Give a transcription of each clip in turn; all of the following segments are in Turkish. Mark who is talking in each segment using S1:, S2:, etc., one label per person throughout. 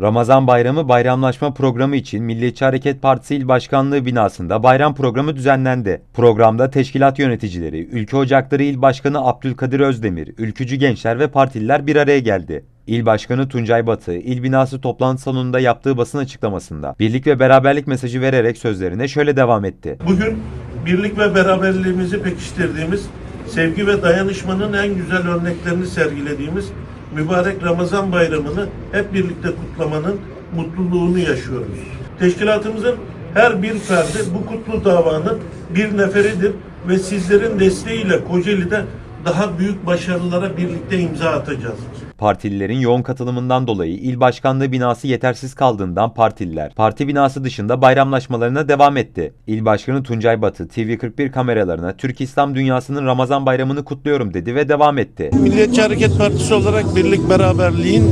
S1: Ramazan Bayramı bayramlaşma programı için Milliyetçi Hareket Partisi İl Başkanlığı binasında bayram programı düzenlendi. Programda teşkilat yöneticileri, Ülke Ocakları İl Başkanı Abdülkadir Özdemir, ülkücü gençler ve partililer bir araya geldi. İl Başkanı Tuncay Batı, il binası toplantı salonunda yaptığı basın açıklamasında birlik ve beraberlik mesajı vererek sözlerine şöyle devam etti.
S2: Bugün birlik ve beraberliğimizi pekiştirdiğimiz, sevgi ve dayanışmanın en güzel örneklerini sergilediğimiz mübarek Ramazan bayramını hep birlikte kutlamanın mutluluğunu yaşıyoruz. Teşkilatımızın her bir ferdi bu kutlu davanın bir neferidir ve sizlerin desteğiyle Kocaeli'de daha büyük başarılara birlikte imza atacağız.
S1: Partililerin yoğun katılımından dolayı il başkanlığı binası yetersiz kaldığından partililer parti binası dışında bayramlaşmalarına devam etti. İl Başkanı Tuncay Batı TV41 kameralarına Türk İslam dünyasının Ramazan bayramını kutluyorum dedi ve devam etti.
S2: Milliyetçi Hareket Partisi olarak birlik beraberliğin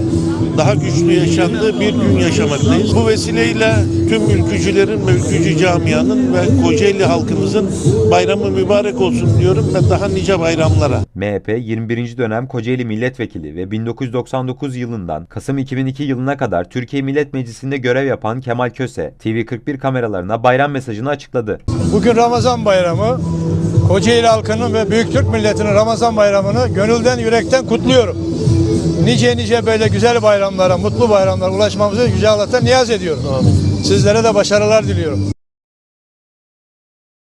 S2: daha güçlü yaşandığı bir gün yaşamaktayız. Bu vesileyle tüm ülkücülerin ve ülkücü camianın ve Kocaeli halkımızın bayramı mübarek olsun diyorum ve daha nice bayramlara.
S1: MHP 21. dönem Kocaeli Milletvekili ve 1999 yılından Kasım 2002 yılına kadar Türkiye Millet Meclisi'nde görev yapan Kemal Köse TV41 kameralarına bayram mesajını açıkladı.
S3: Bugün Ramazan bayramı. Kocaeli halkının ve Büyük Türk milletinin Ramazan bayramını gönülden yürekten kutluyorum. Nice nice böyle güzel bayramlara, mutlu bayramlara ulaşmamızı Yüce Allah'tan niyaz ediyorum. Sizlere de başarılar diliyorum.